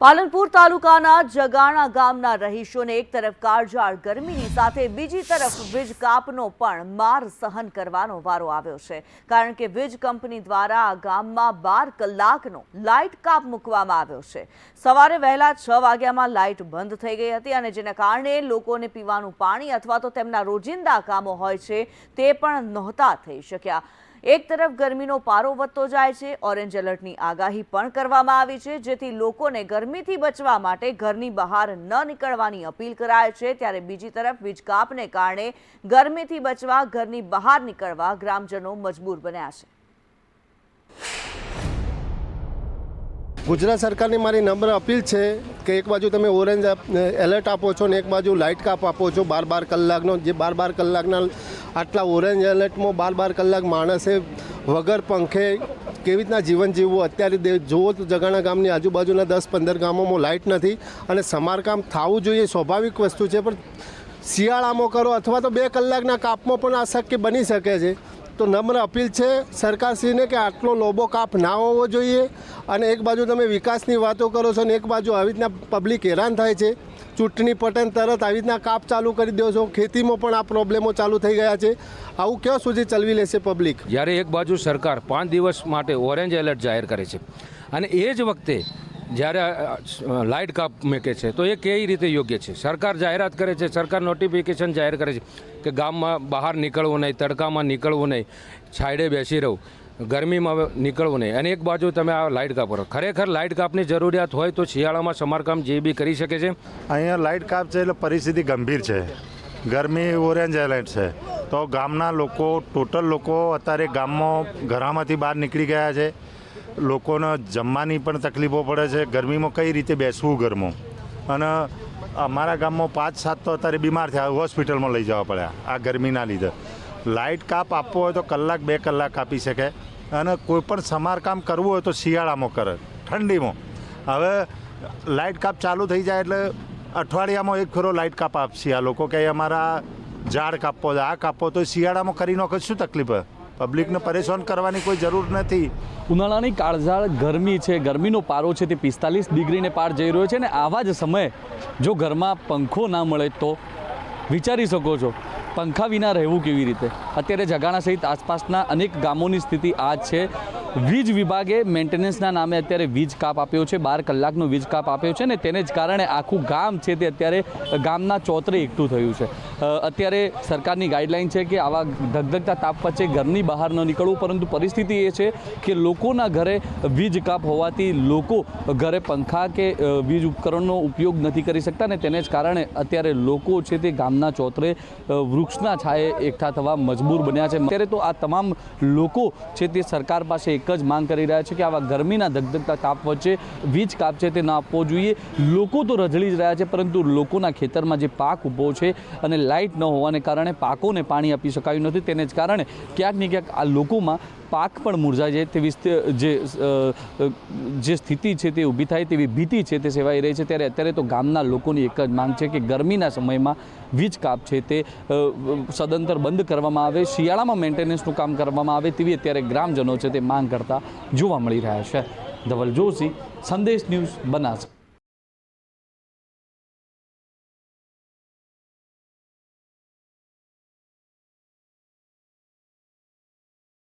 પાલનપુર તાલુકાના જગાણા ગામના રહીશોને એક તરફ કાળઝાળ ગરમીની સાથે બીજી તરફ વીજ કાપનો પણ માર સહન કરવાનો વારો આવ્યો છે. કારણ કે વીજ કંપની દ્વારા આ ગામમાં બાર કલાકનો લાઇટ કાપ મૂકવામાં આવ્યો છે. સવારે વહેલા છ વાગ્યામાં લાઇટ બંધ થઈ ગઈ હતી અને જેના કારણે લોકોને પીવાનું પાણી અથવા તો તેમના રોજિંદા કામો હોય છે તે પણ નહોતા થઈ શક્યા. એક તરફ ગરમીનો પારો વધતો જાય છે, ઓરેન્જ એલર્ટની આગાહી પણ કરવામાં આવી છે, જેથી લોકોને ગરમીથી બચવા માટે ઘરની બહાર ન નીકળવાની અપીલ કરાય છે, ત્યારે બીજી તરફ વીજકાપને કારણે ગરમીથી બચવા ઘરની બહાર નીકળવા ગ્રામજનો મજબૂર બન્યા છે. ગુજરાત સરકારની મારી નમ્ર અપીલ છે કે એક બાજુ તમે ઓરેન્જ એલર્ટ આપો છો ને એક બાજુ લાઇટ કાપ આપો છો બાર બાર કલાકનો, જે બાર બાર કલાકના આટલા ઓરેન્જ એલર્ટમાં બાર બાર કલાક માણસે વગર પંખે કેવી રીતના જીવન જીવવું? અત્યારે જુઓ તો જગાણા ગામની આજુબાજુના દસ પંદર ગામોમાં લાઇટ નથી અને સમારકામ થવું જોઈએ, સ્વાભાવિક વસ્તુ છે, પણ શિયાળામાં કરો અથવા તો બે કલાકના કાપમાં પણ આ શક્ય બની શકે છે. તો નમ્ર અપીલ છે સરકારશ્રીને કે આટલો લોબો કાપ ના હોવો જોઈએ અને એક બાજુ તમે વિકાસની વાતો કરો છો અને એક બાજુ આવી રીતના પબ્લિક હેરાન થાય છે. ચૂંટણી પટન તરત આવી રીતના કાપ ચાલુ કરી દો છો. ખેતીમાં પણ આ પ્રોબ્લેમો ચાલુ થઈ ગયા છે. આવું ક્યાં સુધી ચલવી લેશે પબ્લિક? જ્યારે એક બાજુ સરકાર પાંચ દિવસ માટે ઓરેન્જ એલર્ટ જાહેર કરે છે. અને એ જ વખતે જ્યારે લાઇટ કાપ મૂકે છે, તો એ કઈ રીતે યોગ્ય છે? સરકાર જાહેરાત કરે છે, સરકાર નોટિફિકેશન જાહેર કરે છે કે ગામમાં બહાર નીકળવું નહીં, તડકામાં નીકળવું નહીં, છાયડે બેસી રહું, ગરમીમાં નીકળવું નહીં. અને એક બાજુ તમે આ લાઇટ કાપ કરો ખરેખર લાઇટ કાપની જરૂરિયાત હોય તો શિયાળામાં સમારકામ જે બી કરી શકે છે? અહીંયા લાઇટ કાપ છે એટલે પરિસ્થિતિ ગંભીર છે. ગરમી ઓરેન્જ એલર્ટ છે. તો ગામના લોકો, ટોટલ લોકો અત્યારે ગામમાં, ઘરામાંથી બહાર નીકળી ગયા છે. લોકોને જમવાની પણ તકલીફો પડે છે. ગરમીમાં કઈ રીતે બેસવું ઘરમાં? અને અમારા ગામમાં પાંચ, સાત તો અત્યારે બીમાર થયા, હોસ્પિટલમાં લઈ જવા પડ્યા આ ગરમીના લીધે. લાઇટ કાપ આપવો હોય તો કલાક, બે કલાક કાપી શકે. અને કોઈ પણ સમારકામ કરવું હોય તો શિયાળામાં કરે, ઠંડીમાં. હવે લાઇટ કાપ ચાલુ થઈ જાય એટલે અઠવાડિયામાં એક ફેરો લાઇટ કાપ આપશે. આ લોકો કે અમારા ઝાડ કાપો, આ કાપવો તો શિયાળામાં કરી નાખો, શું તકલીફ છે પબ્લિકને પરેશાન કરવાની કોઈ જરૂર નથી. ઉનાળાની કાળઝાળ ગરમી છે. ગરમીનો પારો છે તે પિસ્તાલીસ ડિગ્રીને પાર જઈ રહ્યો છે અને આવા જ સમયે જો ઘરમાં પંખો ના મળે તો? વિચારી શકો છો, પંખા વિના રહેવું કેવી રીતે? અત્યારે જગાણા સહિત આસપાસના અનેક ગામોની સ્થિતિ આ છે. વીજ વિભાગે મેન્ટેનન્સના નામે અત્યારે વીજ કાપ આપ્યો છે. બાર કલાકનો વીજ કાપ આપ્યો છે ને તેને જ કારણે આખું ગામ છે તે અત્યારે ગામના ચોતરે એકઠું થયું છે. અત્યારે સરકારની ગાઈડલાઈન છે કે આવા ધગધગતા તાપ વચ્ચે ઘરની બહાર ન નીકળવું, પરંતુ પરિસ્થિતિ એ છે કે લોકોના ઘરે વીજ કાપ હોવાથી લોકો ઘરે પંખા કે વીજ ઉપકરણનો ઉપયોગ નથી કરી શકતા ને તેને જ કારણે અત્યારે લોકો છે તે ગામના ચોતરે વૃક્ષના છાયે એકઠા થવા મજબૂર બન્યા છે. અત્યારે તો આ તમામ લોકો છે તે સરકાર પાસે એક જ માંગ કરી રહ્યા છે કે આવા ગરમીના ધગધગતા તાપ વચ્ચે વીજ કાપ છે તે ન આપવો જોઈએ. લોકો તો રજળી જ રહ્યા છે, પરંતુ લોકોના ખેતરમાં જે પાક ઊભો છે અને લાઇટ ન હોવાને કારણે પાકોને પાણી આપી શકાયું નથી. તેને જ કારણે ક્યાંક ને ક્યાંક આ લોકોમાં પાક પણ મુરઝાઈ જાય તેવી જે જે સ્થિતિ છે તે ઊભી થાય તેવી ભીતિ છે તે સેવાઈ રહી છે. ત્યારે અત્યારે તો ગામના લોકોની એક જ માંગ છે કે ગરમીના સમયમાં વીજ કાપ છે તે સદંતર બંધ કરવામાં આવે, શિયાળામાં મેન્ટેનન્સનું કામ કરવામાં આવે તેવી અત્યારે ગ્રામજનો છે તે માંગ કરતા જોવા મળી રહ્યા છે. ધવલ જોશી, સંદેશ ન્યૂઝ બનાસ.